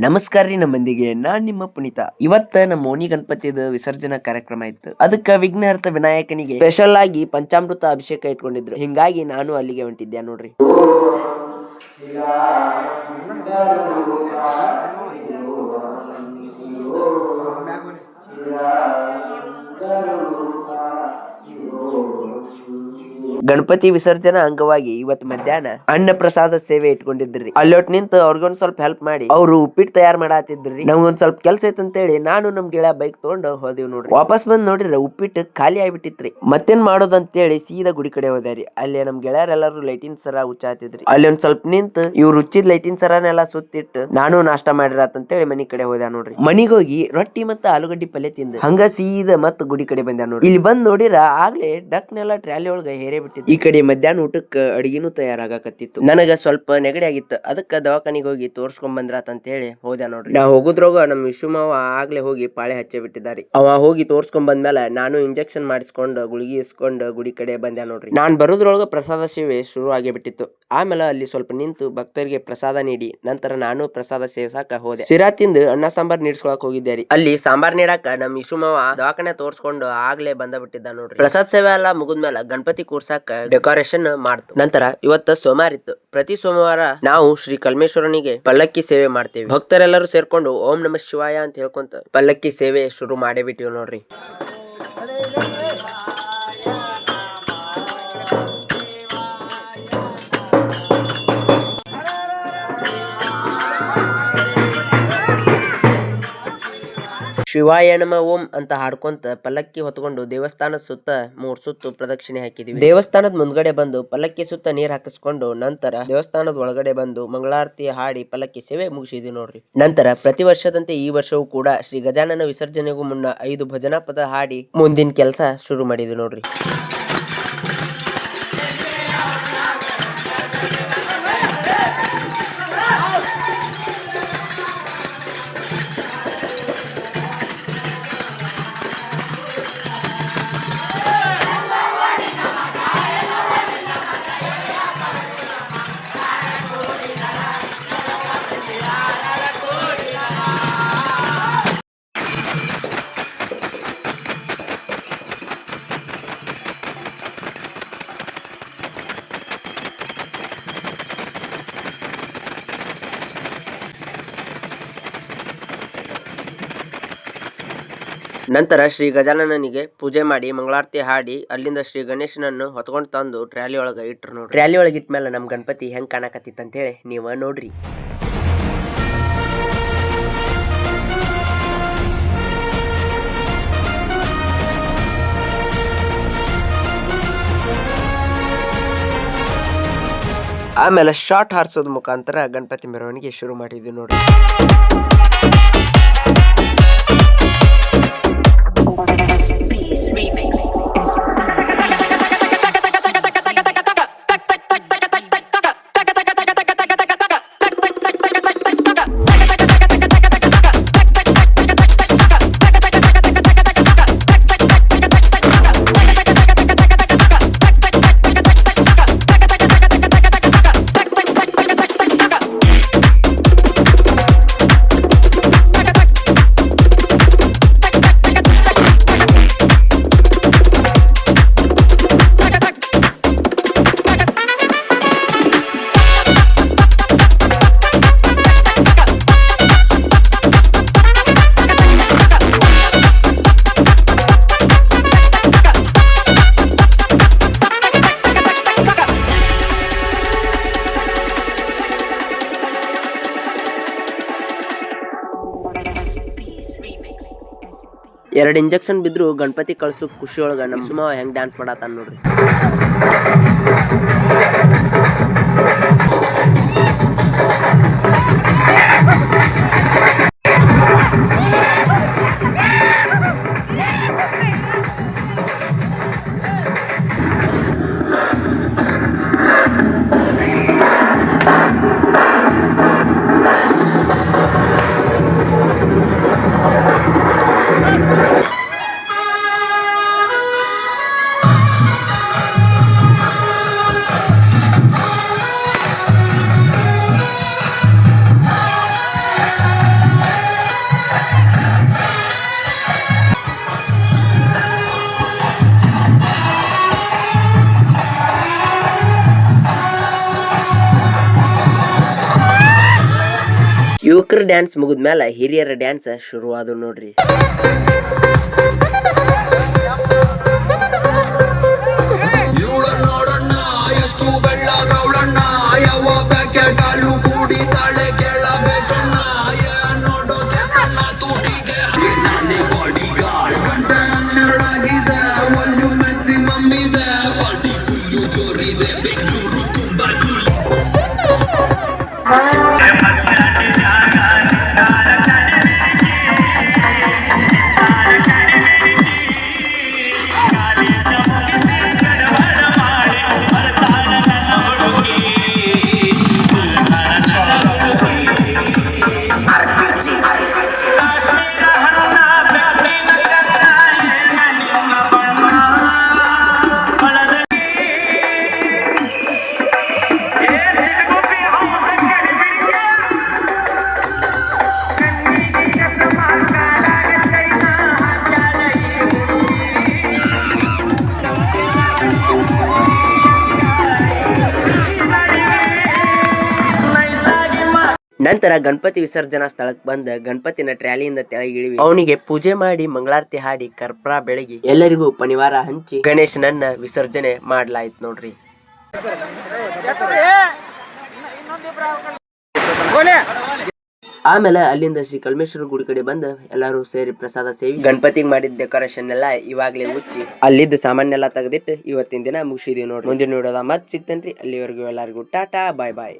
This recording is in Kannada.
ನಮಸ್ಕಾರ ರೀ ನಮ್ಮ ಮಂದಿಗೆ ನಾನ್ ನಿಮ್ಮ ಪುನೀತ. ಇವತ್ತ ನಮ್ಮ ಓಣಿ ಗಣಪತಿದ ವಿಸರ್ಜನಾ ಕಾರ್ಯಕ್ರಮ ಇತ್ತು. ಅದಕ್ಕ ವಿಘ್ನಾರ್ಥ ವಿನಾಯಕನಿಗೆ ಸ್ಪೆಷಲ್ ಆಗಿ ಪಂಚಾಮೃತ ಅಭಿಷೇಕ ಇಟ್ಕೊಂಡಿದ್ರು. ಹಿಂಗಾಗಿ ನಾನು ಅಲ್ಲಿಗೆ ಹೊಂಟಿದ್ದೆ ನೋಡ್ರಿ. ಗಣಪತಿ ವಿಸರ್ಜನಾ ಅಂಗವಾಗಿ ಇವತ್ ಮಧ್ಯಾಹ್ನ ಅನ್ನ ಪ್ರಸಾದ ಸೇವೆ ಇಟ್ಕೊಂಡಿದ್ರಿ. ಅಲ್ಲೊಟ್ ನಿಂತು ಅವ್ರಿಗೊಂದ್ ಸ್ವಲ್ಪ ಹೆಲ್ಪ್ ಮಾಡಿ. ಅವ್ರು ಉಪ್ಪಿಟ್ಟು ತಯಾರ್ ಮಾಡಾತಿದ್ರಿ. ನಮ್ಗೊಂದ್ ಸ್ವಲ್ಪ ಕೆಲ್ಸ ಐತ್ ಅಂತೇಳಿ ನಾನು ನಮ್ ಗೆಳೆಯ ಬೈಕ್ ತಗೊಂಡು ಹೋದೇವ್ ನೋಡ್ರಿ. ವಾಪಸ್ ಬಂದ್ ನೋಡ್ರಿ ಉಪ್ಪಿಟ್ಟು ಖಾಲಿ ಆಗ್ಬಿಟ್ಟಿತ್ರಿ. ಮತ್ತೇನ್ ಮಾಡೋದ್ ಅಂತೇಳಿ ಸೀದಾ ಗುಡಿ ಕಡೆ ಹೋದ್ರಿ ಅಲ್ಲಿ ನಮ್ ಗೆಳೆಯರೆಲ್ಲರೂ ಲೈಟಿನ್ ಸರ ಹುಚ್ಚಾತಿದ್ರಿ ಅಲ್ಲಿ ಒಂದ್ ಸ್ವಲ್ಪ ನಿಂತು ಇವ್ರು ಹುಚ್ಚಿದ್ ಲೈಟಿನ್ ಸರನೆಲ್ಲ ಸುತ್ತಿಟ್ಟು ನಾನು ನಾಷ್ಟ ಮಾಡಿರಾತ್ ಅಂತೇಳಿ ಮನಿ ಕಡೆ ಹೋದ ನೋಡ್ರಿ. ಮನಿಗ್ ಹೋಗಿ ರೊಟ್ಟಿ ಮತ್ತ ಆಲೂಗಡ್ಡಿ ಪಲ್ಯ ತಿಂದ ಹಂಗ ಸೀದಾ ಮತ್ತ ಗುಡಿ ಕಡೆ ಬಂದ ನೋಡ್ರಿ. ಇಲ್ಲಿ ಬಂದ್ ನೋಡಿರ ಆಗ್ಲೇ ಡಕ್ನೆಲ್ಲ ಟ್ರಾಲಿ ಒಳಗ ಹೇರೇ ಬಿಟ್ಟಿದ್ ಈ ಕಡೆ ಮಧ್ಯಾಹ್ನ ಊಟಕ್ಕೆ ಅಡಿಗೆನೂ ತಯಾರಾಗಕತ್ತಿತ್ತು. ನನಗ ಸ್ವಲ್ಪ ನೆಗಡಿ ಆಗಿತ್ತು. ಅದಕ್ಕೆ ದವಾಖಾನಿಗೆ ಹೋಗಿ ತೋರ್ಸ್ಕೊಂಡ್ ಬಂದ್ರಾತ ಅಂತ ಹೇಳಿ ಹೋದೆ ನೋಡ್ರಿ. ನಾ ಹೋಗುದ್ರೋಗ ನಮ್ಮ ವಿಶ್ವಮಾವ ಆಗ್ಲೇ ಹೋಗಿ ಪಾಳೆ ಹಚ್ಚೆ ಬಿಟ್ಟಿದ್ದಾರೆ ಅವ ಹೋಗಿ ತೋರ್ಸ್ಕೊಂಡ್ ಬಂದ್ಮೇಲೆ ನಾನು ಇಂಜೆಕ್ಷನ್ ಮಾಡಿಸ್ಕೊಂಡು ಗುಳಿಗೆ ಇಸ್ಕೊಂಡು ಗುಡಿ ಕಡೆ ಬಂದೆ ನೋಡ್ರಿ. ನಾನ್ ಬರೋದ್ರೊಳಗ ಪ್ರಸಾದ ಸೇವೆ ಶುರು ಆಗೇ ಬಿಟ್ಟಿತ್ತು ಆಮೇಲೆ ಅಲ್ಲಿ ಸ್ವಲ್ಪ ನಿಂತು ಭಕ್ತರಿಗೆ ಪ್ರಸಾದ ನೀಡಿ ನಂತರ ನಾನು ಪ್ರಸಾದ ಸೇವಿಸಾಕ ಹೋದೆ. ಸಿರಾ ತಿಂದು ಅನ್ನ ಸಾಂಬಾರ್ ನೀಡ್ಸ್ಕೊಳಕ್ ಹೋಗಿದ್ದೆ ರೀ. ಅಲ್ಲಿ ಸಾಂಬಾರ್ ನೀಡಾಕ ನಮ್ ಇಶುಮವ ದವಾಖಾನೆ ತೋರ್ಸ್ಕೊಂಡು ಆಗ್ಲೇ ಬಂದ ಬಿಟ್ಟಿದ್ದ ನೋಡ್ರಿ. ಪ್ರಸಾದ್ ಸೇವೆ ಎಲ್ಲ ಮುಗಿದ್ಮೇಲೆ ಗಣಪತಿ ಕೂರ್ಸಾಕ ಡೆಕೋರೇಷನ್ ಮಾಡ್ತು. ನಂತರ ಇವತ್ತ ಸೋಮವಾರ ಇತ್ತು. ಪ್ರತಿ ಸೋಮವಾರ ನಾವು ಶ್ರೀ ಕಲ್ಮೇಶ್ವರನಿಗೆ ಪಲ್ಲಕ್ಕಿ ಸೇವೆ ಮಾಡ್ತೇವೆ. ಭಕ್ತರೆಲ್ಲರೂ ಸೇರ್ಕೊಂಡು ಓಂ ನಮ ಶಿವಾಯ ಅಂತ ಹೇಳ್ಕೊಂತ ಪಲ್ಲಕ್ಕಿ ಸೇವೆ ಶುರು ಮಾಡೇ ಬಿಟ್ಟಿವಿ ನೋಡ್ರಿ. ಶಿವಾಯ ಓಂ ಅಂತ ಹಾಡ್ಕೊಂತ ಪಲ್ಲಕ್ಕಿ ಹೊತ್ಕೊಂಡು ದೇವಸ್ಥಾನದ ಸುತ್ತ ಮೂರ್ ಸುತ್ತು ಪ್ರದಕ್ಷಿಣೆ ಹಾಕಿದ್ವಿ. ದೇವಸ್ಥಾನದ ಮುಂದ್ಗಡೆ ಬಂದು ಪಲ್ಲಕ್ಕಿ ಸುತ್ತ ನೀರ್ ಹಾಕಿಸ್ಕೊಂಡು ನಂತರ ದೇವಸ್ಥಾನದ ಒಳಗಡೆ ಬಂದು ಮಂಗಳಾರತಿ ಹಾಡಿ ಪಲ್ಲಕ್ಕಿ ಸೇವೆ ಮುಗಿಸಿದ್ವಿ ನೋಡ್ರಿ. ನಂತರ ಪ್ರತಿ ವರ್ಷದಂತೆ ಈ ವರ್ಷವೂ ಕೂಡ ಶ್ರೀ ಗಜಾನನ ವಿಸರ್ಜನೆಗೂ ಮುನ್ನ ಐದು ಭಜನಾ ಪದ ಹಾಡಿ ಮುಂದಿನ ಕೆಲಸ ಶುರು ಮಾಡಿದ್ವಿ ನೋಡ್ರಿ. ನಂತರ ಶ್ರೀ ಗಜಾನನಿಗೆ ಪೂಜೆ ಮಾಡಿ ಮಂಗಳಾರತಿ ಹಾಡಿ ಅಲ್ಲಿಂದ ಶ್ರೀ ಗಣೇಶನನ್ನು ಹೊತ್ಕೊಂಡು ತಂದು ಟ್ರ್ಯಾಲಿ ಒಳಗೆ ಇಟ್ರು ನೋಡ್ರಿ. ಟ್ರ್ಯಾಲಿ ಒಳಗೆ ಇಟ್ಮೇಲೆ ನಮ್ಮ ಗಣಪತಿ ಹೆಂಗೆ ಕಾಣಕತ್ತಿತ್ತು ಅಂತೇಳಿ ನೀವು ನೋಡ್ರಿ. ಆಮೇಲೆ ಶಾರ್ಟ್ ಹಾರಿಸೋದ್ ಮುಖಾಂತರ ಗಣಪತಿ ಮೆರವಣಿಗೆ ಶುರು ಮಾಡಿದ್ವಿ ನೋಡ್ರಿ. ಎರಡ್ ಇಂಜೆಕ್ಷನ್ ಬಿದ್ರು ಗಣಪತಿ ಕಳ್ಸೋ ಖುಷಿಯೊಳಗೆ ನಮ್ಮ ನಮ್ ಸುಮ ಹೆಂಗ್ ಡ್ಯಾನ್ಸ್ ಮಾಡತ್ತಾನ ನೋಡ್ರಿ. ಯುವಕರ ಡ್ಯಾನ್ಸ್ ಮುಗಿದ್ಮೇಲೆ ಹಿರಿಯರ ಡ್ಯಾನ್ಸ್ ಶುರುವಾದವು ನೋಡ್ರಿ. ನಂತರ ಗಣಪತಿ ವಿಸರ್ಜನಾ ಸ್ಥಳಕ್ಕೆ ಬಂದ ಗಣಪತಿನ ಟ್ರ್ಯಾಲಿಯಿಂದ ತೆಳಗಿಳಿವಿ ಅವನಿಗೆ ಪೂಜೆ ಮಾಡಿ ಮಂಗಳಾರತಿ ಹಾಡಿ ಕರ್ಪೂರ ಬೆಳಗಿ ಎಲ್ಲರಿಗೂ ಪನಿವಾರ ಹಂಚಿ ಗಣೇಶನನ್ನ ವಿಸರ್ಜನೆ ಮಾಡ್ಲಾಯ್ತು ನೋಡ್ರಿ. ಆಮೇಲೆ ಅಲ್ಲಿಂದ ಶ್ರೀ ಕಲ್ಮೇಶ್ವರ ಗುಡಿ ಕಡೆ ಬಂದು ಎಲ್ಲರೂ ಸೇರಿ ಪ್ರಸಾದ ಸೇವಿ. ಗಣಪತಿಗೆ ಮಾಡಿದ ಡೆಕೋರೇಷನ್ ಎಲ್ಲ ಇವಾಗಲೇ ಮುಚ್ಚಿ ಅಲ್ಲಿದ್ದ ಸಾಮಾನ್ಯ ಎಲ್ಲ ತೆಗೆದಿಟ್ಟು ಇವತ್ತಿನ ದಿನ ಮುಗಿಸಿದೀವಿ ನೋಡಿ ಮುಂದಿನ ನೋಡೋದ ಮತ್ತೆ ಸಿಗ್ತೇನ್ರಿ. ಅಲ್ಲಿವರೆಗೂ ಎಲ್ಲರಿಗೂ ಟಾಟಾ ಬಾಯ್ ಬಾಯ್